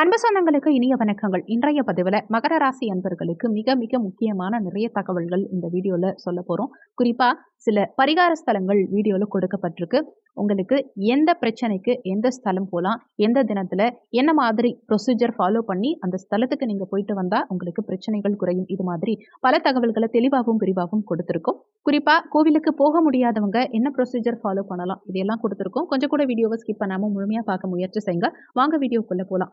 அன்பு சொந்தங்களுக்கு இனிய வணக்கங்கள். இன்றைய பதிவில் மகர ராசி அன்பர்களுக்கு மிக மிக முக்கியமான நிறைய தகவல்கள் இந்த வீடியோவில் சொல்ல போகிறோம் குறிப்பாக சில பரிகார ஸ்தலங்கள் வீடியோவில் கொடுக்கப்பட்டிருக்கு. உங்களுக்கு எந்த பிரச்சனைக்கு எந்த ஸ்தலம் போகலாம் எந்த தினத்தில் என்ன மாதிரி ப்ரொசீஜர் ஃபாலோ பண்ணி அந்த ஸ்தலத்துக்கு நீங்கள் போயிட்டு வந்தால் உங்களுக்கு பிரச்சனைகள் குறையும். இது மாதிரி பல தகவல்களை தெளிவாகவும் விரிவாகவும் கொடுத்துருக்கோம். குறிப்பாக கோவிலுக்கு போக முடியாதவங்க என்ன ப்ரொசீஜர் ஃபாலோ பண்ணலாம் இதெல்லாம் கொடுத்துருக்கோம். கொஞ்சம் கூட வீடியோவை ஸ்கிப் பண்ணாமல் முழுமையாக பார்க்க முயற்சி செய்யுங்க. வாங்க வீடியோக்குள்ளே போகலாம்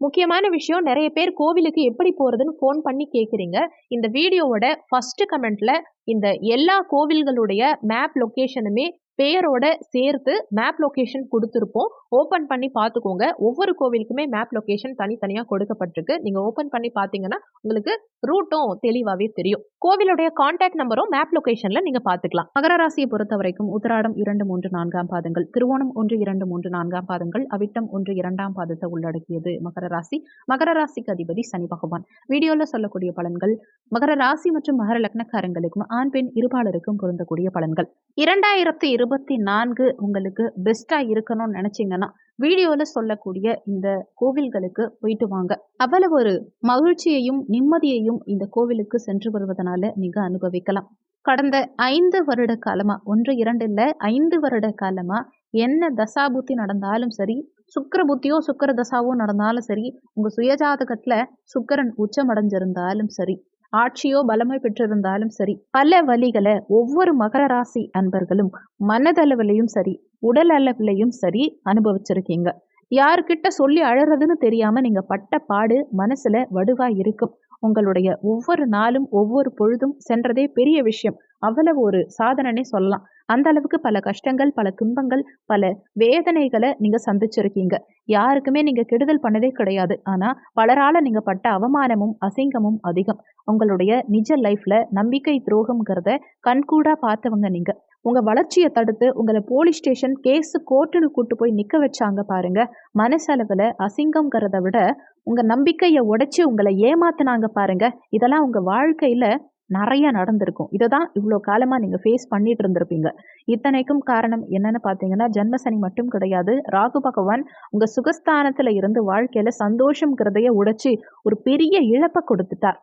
முக்கியமான விஷயம் நிறைய பேர் கோவிலுக்கு எப்படி போறதுன்னு ஃபோன் பண்ணி கேட்குறீங்க இந்த வீடியோவோட ஃபர்ஸ்ட் கமெண்ட்ல இந்த எல்லா கோவில்களுடைய மேப் லொக்கேஷனுமே பேரோட சேர்த்து மேப் லொக்கேஷன் கொடுத்துருப்போம். ஓப்பன் பண்ணி பார்த்துக்கோங்க. ஒவ்வொரு கோவிலுக்குமே மேப் லொக்கேஷன் தனித்தனியாக கொடுக்கப்பட்டிருக்கு. நீங்கள் ஓப்பன் பண்ணி பார்த்தீங்கன்னா உங்களுக்கு ரூட்டும் தெளிவாகவே தெரியும். கோவிலுடைய கான்டாக்ட் நம்பரும் மேப் லொக்கேஷனில் நீங்கள் பார்த்துக்கலாம். மகர ராசியை பொறுத்த வரைக்கும் உத்தராடம் இரண்டு மூன்று நான்காம் பாதங்கள் திருவோணம் ஒன்று இரண்டு மூன்று நான்காம் பாதங்கள் அவிட்டம் ஒன்று இரண்டாம் பாதத்தை உள்ளடக்கியது மகர ராசி. மகர ராசிக்கு அதிபதி சனி பகவான். வீடியோவில் சொல்லக்கூடிய பலன்கள் மகர ராசி மற்றும் மகர லக்னக்காரங்களுக்கும் ஆண் பெண் இருபாலருக்கும் பொருந்தக்கூடிய பலன்கள். இரண்டாயிரத்தி இருபத்தி நான்கு உங்களுக்கு பெஸ்ட்டாக இருக்கணும்னு நினச்சிங்கன்னா வீடியோவில் சொல்லக்கூடிய இந்த கோவில்களுக்கு போயிட்டு வாங்க. அவ்வளவு ஒரு மகிழ்ச்சியையும் நிம்மதியையும் இந்த கோவிலுக்கு சென்று வருவதனால நீங்கள் அனுபவிக்கலாம். கடந்த ஐந்து வருட காலமா ஒன்று இரண்டு இல்லை ஐந்து வருட காலமா என்ன தசாபுத்தி நடந்தாலும் சரி சுக்கர புத்தியோ சுக்கர தசாவோ நடந்தாலும் சரி உங்க சுயஜாதகத்துல சுக்கரன் உச்சமடைஞ்சிருந்தாலும் சரி ஆட்சியோ பலமை பெற்றிருந்தாலும் சரி பல வழிகளை ஒவ்வொரு மகர ராசி அன்பர்களும் மனதளவிலையும் சரி உடல் அளவிலையும் சரி அனுபவிச்சிருக்கீங்க. யாருக்கிட்ட சொல்லி அழறதுன்னு தெரியாம நீங்க பட்ட பாடு மனசுல வடுவா இருக்கும். உங்களுடைய ஒவ்வொரு நாளும் ஒவ்வொரு பொழுதும் சென்றதே பெரிய விஷயம். அவ்வளவு ஒரு சாதனைனே சொல்லலாம். அந்த அளவுக்கு பல கஷ்டங்கள் பல துன்பங்கள் பல வேதனைகளை நீங்க சந்திச்சிருக்கீங்க. யாருக்குமே நீங்க கெடுதல் பண்ணதே கிடையாது. ஆனா பலரால நீங்க பட்ட அவமானமும் அசிங்கமும் அதிகம். உங்களுடைய நிஜ லைஃப்ல நம்பிக்கை துரோகம்ங்கிறத கண்கூடா பார்த்தவங்க நீங்க. உங்கள் வளர்ச்சியை தடுத்து உங்களை போலீஸ் ஸ்டேஷன் கேஸு கோர்ட்டுன்னு கூட்டு போய் நிற்க வச்சாங்க பாருங்க. மனசளவில் அசிங்கம்ங்கிறத விட உங்கள் நம்பிக்கையை உடைச்சி உங்களை ஏமாத்தினாங்க பாருங்க. இதெல்லாம் உங்கள் வாழ்க்கையில் நிறைய நடந்திருக்கும். இதை தான் இவ்வளோ காலமாக நீங்கள் ஃபேஸ் பண்ணிட்டு இருந்திருப்பீங்க. இத்தனைக்கும் காரணம் என்னன்னு பார்த்தீங்கன்னா ஜென்மசனி மட்டும் கிடையாது. ராகு பகவான் உங்கள் சுகஸ்தானத்தில் இருந்து வாழ்க்கையில் சந்தோஷங்கிறதைய உடைச்சி ஒரு பெரிய இழப்பை கொடுத்துட்டார்.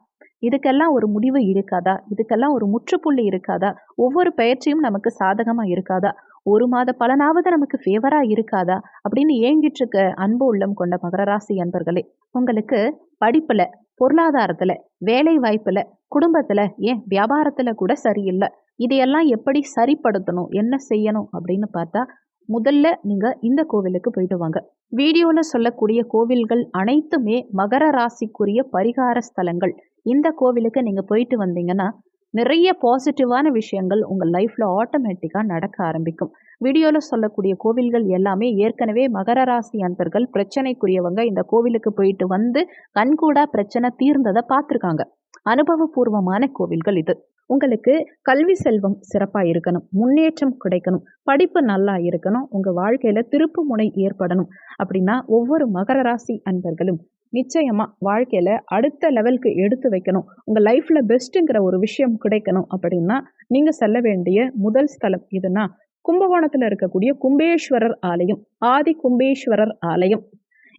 இதுக்கெல்லாம் ஒரு முடிவு இருக்காதா? இதுக்கெல்லாம் ஒரு முற்றுப்புள்ளி இருக்காதா? ஒவ்வொரு பயிற்சியும் நமக்கு சாதகமாக இருக்காதா? ஒரு மாத பலனாவது நமக்கு ஃபேவரா இருக்காதா? அப்படின்னு ஏங்கிட்டு இருக்க அன்பு உள்ளம் கொண்ட மகரராசி அன்பர்களே உங்களுக்கு படிப்புல பொருளாதாரத்துல வேலை வாய்ப்புல குடும்பத்துல ஏன் வியாபாரத்துல கூட சரியில்லை? இதையெல்லாம் எப்படி சரிப்படுத்தணும்? என்ன செய்யணும்? அப்படின்னு பார்த்தா முதல்ல நீங்க இந்த கோவிலுக்கு போயிட்டு வாங்க. வீடியோல சொல்லக்கூடிய கோவில்கள் அனைத்துமே மகர ராசிக்குரிய பரிகார ஸ்தலங்கள். இந்த கோவிலுக்கு நீங்க போயிட்டு வந்தீங்கன்னா நிறைய பாசிட்டிவான விஷயங்கள் உங்கள் லைஃப்பில் ஆட்டோமேட்டிக்காக நடக்க ஆரம்பிக்கும். வீடியோவில் சொல்லக்கூடிய கோவில்கள் எல்லாமே ஏற்கனவே மகர ராசி அன்பர்கள் பிரச்சனைக்குரியவங்க இந்த கோவிலுக்கு போயிட்டு வந்து கண்கூடா பிரச்சனை தீர்ந்ததை பார்த்துருக்காங்க. அனுபவபூர்வமான கோவில்கள் இது. உங்களுக்கு கல்வி செல்வம் சிறப்பாக இருக்கணும். முன்னேற்றம் கிடைக்கணும். படிப்பு நல்லா இருக்கணும். உங்கள் வாழ்க்கையில் திருப்பு முனை ஏற்படணும். அப்படின்னா ஒவ்வொரு மகர ராசி அன்பர்களும் நிச்சயமாக வாழ்க்கையில் அடுத்த லெவலுக்கு எடுத்து வைக்கணும். உங்கள் லைஃப்பில் பெஸ்ட்டுங்கிற ஒரு விஷயம் கிடைக்கணும் அப்படின்னா நீங்கள் செல்ல வேண்டிய முதல் ஸ்தலம் இதுனா கும்பகோணத்தில் இருக்கக்கூடிய கும்பேஸ்வரர் ஆலயம் ஆதி கும்பேஸ்வரர் ஆலயம்.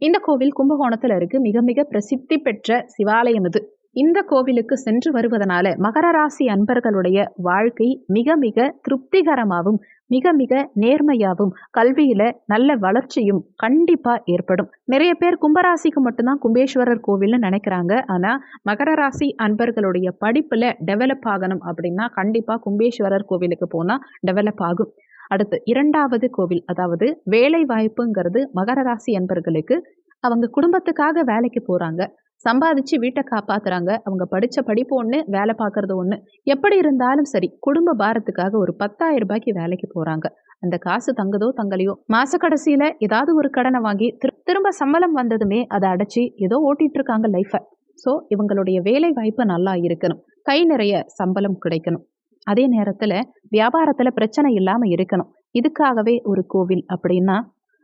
இந்த கோவில் கும்பகோணத்தில் இருக்கு. மிக மிக பிரசித்தி பெற்ற சிவாலயம் இது. இந்த கோவிலுக்கு சென்று வருவதனால மகர ராசி அன்பர்களுடைய வாழ்க்கை மிக மிக திருப்திகரமாகவும் மிக மிக நேர்மையாகவும் கல்வியில நல்ல வளர்ச்சியும் கண்டிப்பா ஏற்படும். நிறைய பேர் கும்பராசிக்கு மட்டும்தான் கும்பேஸ்வரர் கோவில்னு நினைக்கிறாங்க. ஆனா மகர ராசி அன்பர்களுடைய படிப்புல டெவலப் ஆகணும் அப்படின்னா கண்டிப்பா கும்பேஸ்வரர் கோவிலுக்கு போனா டெவலப் ஆகும். அடுத்து இரண்டாவது கோவில் அதாவது வேலை வாய்ப்புங்கிறது மகர ராசி என்பர்களுக்கு அவங்க குடும்பத்துக்காக வேலைக்கு போறாங்க. சம்பாதிச்சு வீட்டை காப்பாத்துறாங்க. அவங்க படிச்ச படிப்பு ஒன்று வேலை பார்க்கறது ஒன்று எப்படி இருந்தாலும் சரி குடும்ப பாரத்துக்காக ஒரு பத்தாயிரம் ரூபாய்க்கு வேலைக்கு போறாங்க. அந்த காசு தங்குதோ தங்கலையோ மாச கடைசியில ஏதாவது ஒரு கடனை வாங்கி திரு- திரும்ப சம்பளம் வந்ததுமே அதை அடைச்சி ஏதோ ஓட்டிட்டு இருக்காங்க லைஃபை ஸோ இவங்களுடைய வேலை வாய்ப்பு நல்லா இருக்கணும். கை நிறைய சம்பளம் கிடைக்கணும். அதே நேரத்துல வியாபாரத்துல பிரச்சனை இல்லாம இருக்கணும். இதுக்காகவே ஒரு கோவில் அப்படின்னா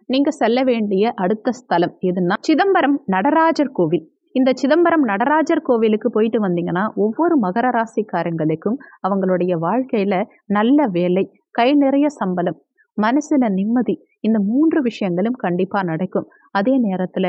நீங்க செல்ல வேண்டிய அடுத்த ஸ்தலம் எதுன்னா சிதம்பரம் நடராஜர் கோவில். இந்த சிதம்பரம் நடராஜர் கோவிலுக்கு போயிட்டு வந்தீங்கன்னா ஒவ்வொரு மகர ராசிக்காரங்களுக்கும் அவங்களுடைய வாழ்க்கையில நல்ல வேலை கை நிறைய சம்பளம் மனசுல நிம்மதி இந்த மூன்று விஷயங்களும் கண்டிப்பா நடக்கும். அதே நேரத்துல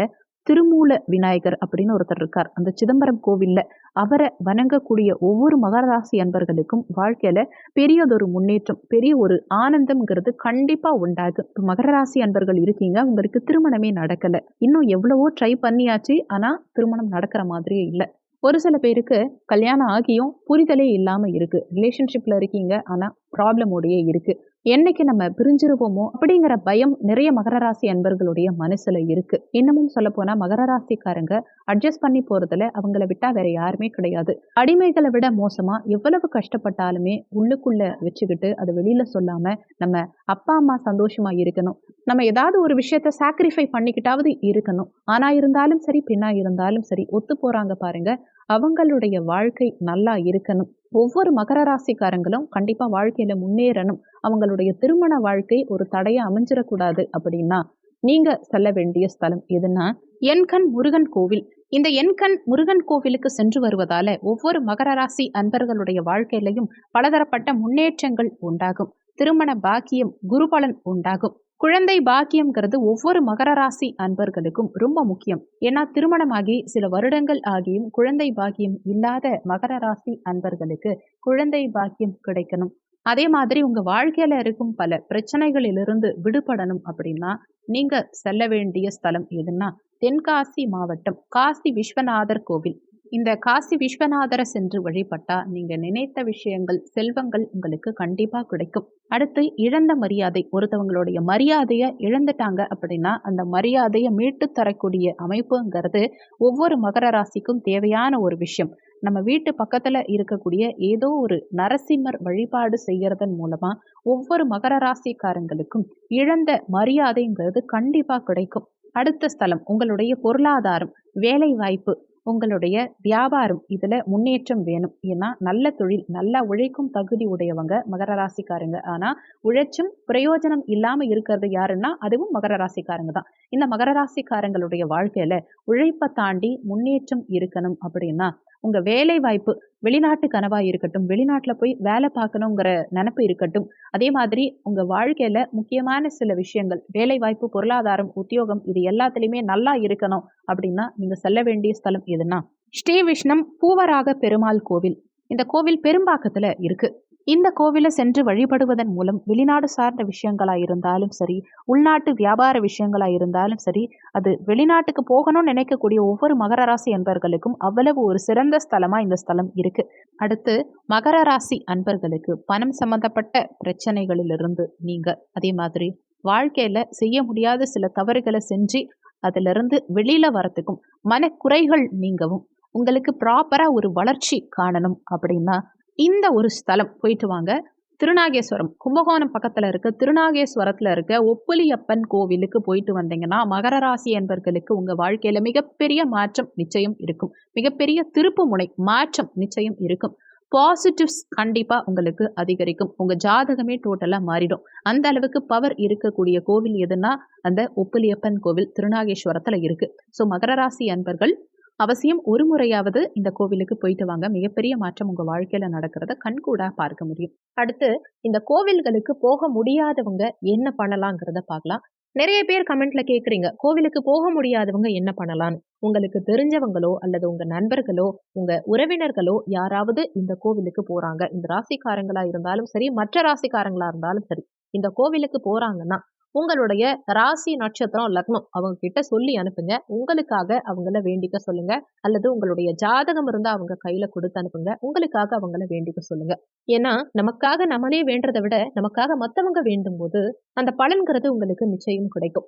திருமூல விநாயகர் அப்படின்னு ஒருத்தர் இருக்கார். அந்த சிதம்பரம் கோவில்ல அவரை வணங்கக்கூடிய ஒவ்வொரு மகராசி அன்பர்களுக்கும் வாழ்க்கையில பெரியதொரு முன்னேற்றம் பெரிய ஒரு ஆனந்தம்ங்கிறது கண்டிப்பா உண்டாகும் இப்போ மகர ராசி அன்பர்கள் இருக்கீங்க உங்களுக்கு திருமணமே நடக்கல. இன்னும் எவ்வளவோ ட்ரை பண்ணியாச்சு ஆனா திருமணம் நடக்கிற மாதிரியே இல்லை. ஒரு சில பேருக்கு கல்யாணம் ஆகியும் புரிதலே இல்லாமல் இருக்கு. ரிலேஷன்ஷிப்ல இருக்கீங்க ஆனா ப்ராப்ளமோடையே இருக்கு. என்னைக்கு நம்ம பிரிஞ்சிருவோமோ அப்படிங்கிற பயம் நிறைய மகர ராசி அன்பர்களுடைய மனசுல இருக்கு. இன்னமும் சொல்ல போனா மகர ராசிக்காரங்க அட்ஜஸ்ட் பண்ணி போறதுல அவங்கள விட்டா வேற யாருமே கிடையாது. அடிமைகளை விட மோசமா எவ்வளவு கஷ்டப்பட்டாலுமே உள்ளுக்குள்ள வச்சுக்கிட்டு அதை வெளியில சொல்லாம நம்ம அப்பா அம்மா சந்தோஷமா இருக்கணும். நம்ம ஏதாவது ஒரு விஷயத்த சாக்ரிஃபை பண்ணிக்கிட்டாவது இருக்கணும். ஆனா இருந்தாலும் சரி பின்னா இருந்தாலும் சரி ஒத்து போறாங்க பாருங்க. அவங்களுடைய வாழ்க்கை நல்லா இருக்கணும். ஒவ்வொரு மகர ராசிக்காரங்களும் கண்டிப்பா வாழ்க்கையில முன்னேறணும். அவங்களுடைய திருமண வாழ்க்கை ஒரு தடையை அமைஞ்சிடக்கூடாது அப்படின்னா நீங்க செல்ல வேண்டிய ஸ்தலம் எதுன்னா என்கண் முருகன் கோவில். இந்த என்கண் முருகன் கோவிலுக்கு சென்று வருவதால ஒவ்வொரு மகர ராசி அன்பர்களுடைய வாழ்க்கையிலையும் பலதரப்பட்ட முன்னேற்றங்கள் உண்டாகும். திருமண பாக்கியம் குருபலன் உண்டாகும். குழந்தை பாக்கியம்ங்கிறது ஒவ்வொரு மகர ராசி அன்பர்களுக்கும் ரொம்ப முக்கியம். ஏன்னா திருமணமாகி சில வருடங்கள் ஆகியும் குழந்தை பாக்கியம் இல்லாத மகர ராசி அன்பர்களுக்கு குழந்தை பாக்கியம் கிடைக்கணும். அதே மாதிரி உங்க வாழ்க்கையில இருக்கும் பல பிரச்சனைகளிலிருந்து விடுபடணும் அப்படின்னா நீங்க செல்ல வேண்டிய ஸ்தலம் எதுன்னா தென்காசி மாவட்டம் காசி விஸ்வநாதர் கோவில். இந்த காசி விஸ்வநாதரை சென்று வழிபட்டா நீங்க நினைத்த விஷயங்கள் செல்வங்கள் உங்களுக்கு கண்டிப்பா கிடைக்கும். அடுத்து இழந்த மரியாதை. ஒருத்தவங்களுடைய மரியாதையை இழந்துட்டாங்க அப்படின்னா அந்த மரியாதையை மீட்டு தரக்கூடிய அமைப்புங்கிறது ஒவ்வொரு மகர ராசிக்கும் தேவையான ஒரு விஷயம். நம்ம வீட்டு பக்கத்துல இருக்கக்கூடிய ஏதோ ஒரு நரசிம்மர் வழிபாடு செய்யறதன் மூலமா ஒவ்வொரு மகர ராசிக்காரங்களுக்கும் இழந்த மரியாதைங்கிறது கண்டிப்பா கிடைக்கும். அடுத்த ஸ்தலம் உங்களுடைய பொருளாதாரம் வேலை வாய்ப்பு உங்களுடைய வியாபாரம் இதில் முன்னேற்றம் வேணும். ஏன்னா நல்ல தொழில் நல்லா உழைக்கும் தகுதி உடையவங்க மகர ராசிக்காரங்க. ஆனால் உழைச்சும் பிரயோஜனம் இல்லாமல் இருக்கிறது யாருன்னா அதுவும் மகர ராசிக்காரங்க தான். இந்த மகர ராசிக்காரங்களுடைய வாழ்க்கையில் உழைப்பை தாண்டி முன்னேற்றம் இருக்கணும் அப்படின்னா உங்கள் வேலை வாய்ப்பு வெளிநாட்டு கனவாக இருக்கட்டும் வெளிநாட்டில் போய் வேலை பார்க்கணுங்கிற நினப்பு இருக்கட்டும் அதே மாதிரி உங்கள் வாழ்க்கையில் முக்கியமான சில விஷயங்கள் வேலை வாய்ப்பு பொருளாதாரம் உத்தியோகம் இது எல்லாத்துலேயுமே நல்லா இருக்கணும் அப்படின்னா நீங்கள் செல்ல வேண்டிய ஸ்தலம் எதுனா ஸ்ரீ விஷ்ணம் பூவராக பெருமாள் கோவில். இந்த கோவில் பெரும்பாக்கத்தில் இருக்குது இந்த கோவிலை சென்று வழிபடுவதன் மூலம் வெளிநாடு சார்ந்த விஷயங்களா இருந்தாலும் சரி உள்நாட்டு வியாபார விஷயங்களாக இருந்தாலும் சரி அது வெளிநாட்டுக்கு போகணும்னு நினைக்கக்கூடிய ஒவ்வொரு மகர ராசி அன்பர்களுக்கும் அவ்வளவு ஒரு சிறந்த ஸ்தலமாக இந்த ஸ்தலம் இருக்குது அடுத்து மகர ராசி அன்பர்களுக்கு பணம் சம்பந்தப்பட்ட பிரச்சனைகளிலிருந்து நீங்கள் அதே மாதிரி வாழ்க்கையில் செய்ய முடியாத சில தவறுகளை செஞ்சு அதிலிருந்து வெளியில் வரத்துக்கும் மனக்குறைகள் நீங்கவும் உங்களுக்கு ப்ராப்பராக ஒரு வளர்ச்சி காணணும் அப்படின்னா இந்த ஒரு ஸ்தலம் போயிட்டு வாங்க. திருநாகேஸ்வரம். கும்பகோணம் பக்கத்தில் இருக்க திருநாகேஸ்வரத்தில் இருக்க ஒப்புலியப்பன் கோவிலுக்கு போயிட்டு வந்தீங்கன்னா மகர ராசி என்பர்களுக்கு உங்கள் வாழ்க்கையில் மிகப்பெரிய மாற்றம் நிச்சயம் இருக்கும். மிகப்பெரிய திருப்பு முனை மாற்றம் நிச்சயம் இருக்கும். பாசிட்டிவ்ஸ் கண்டிப்பாக உங்களுக்கு அதிகரிக்கும். உங்கள் ஜாதகமே டோட்டலாக மாறிடும். அந்த அளவுக்கு பவர் இருக்கக்கூடிய கோவில் எதுனா அந்த ஒப்புலியப்பன் கோவில் திருநாகேஸ்வரத்தில் இருக்குது ஸோ மகர ராசி அன்பர்கள் அவசியம் ஒரு முறையாவது இந்த கோவிலுக்கு போயிட்டு வாங்க. மிகப்பெரிய மாற்றம் உங்க வாழ்க்கையில நடக்கிறத கண்கூடா பார்க்க முடியும். அடுத்து இந்த கோவில்களுக்கு போக முடியாதவங்க என்ன பண்ணலாங்கிறத பார்க்கலாம். நிறைய பேர் கமெண்ட்ல கேக்குறீங்க. கோவிலுக்கு போக முடியாதவங்க என்ன பண்ணலாம் உங்களுக்கு தெரிஞ்சவங்களோ அல்லது உங்க நண்பர்களோ உங்க உறவினர்களோ யாராவது இந்த கோவிலுக்கு போறாங்க. இந்த ராசிக்காரங்களா இருந்தாலும் சரி மற்ற ராசிக்காரங்களா இருந்தாலும் சரி இந்த கோவிலுக்கு போறாங்கன்னா உங்களுடைய ராசி நட்சத்திரம் லக்னம் அவங்க கிட்ட சொல்லி அனுப்புங்க. உங்களுக்காக அவங்கள வேண்டிக்க சொல்லுங்க. அல்லது உங்களுடைய ஜாதகம் இருந்தா அவங்க கையில கொடுத்து அனுப்புங்க. உங்களுக்காக அவங்கள வேண்டிக்க சொல்லுங்க. ஏன்னா நமக்காக நம்மளே வேண்டதை விட நமக்காக மத்தவங்க வேண்டும் போது அந்த பலன்கிறது உங்களுக்கு நிச்சயம் கிடைக்கும்.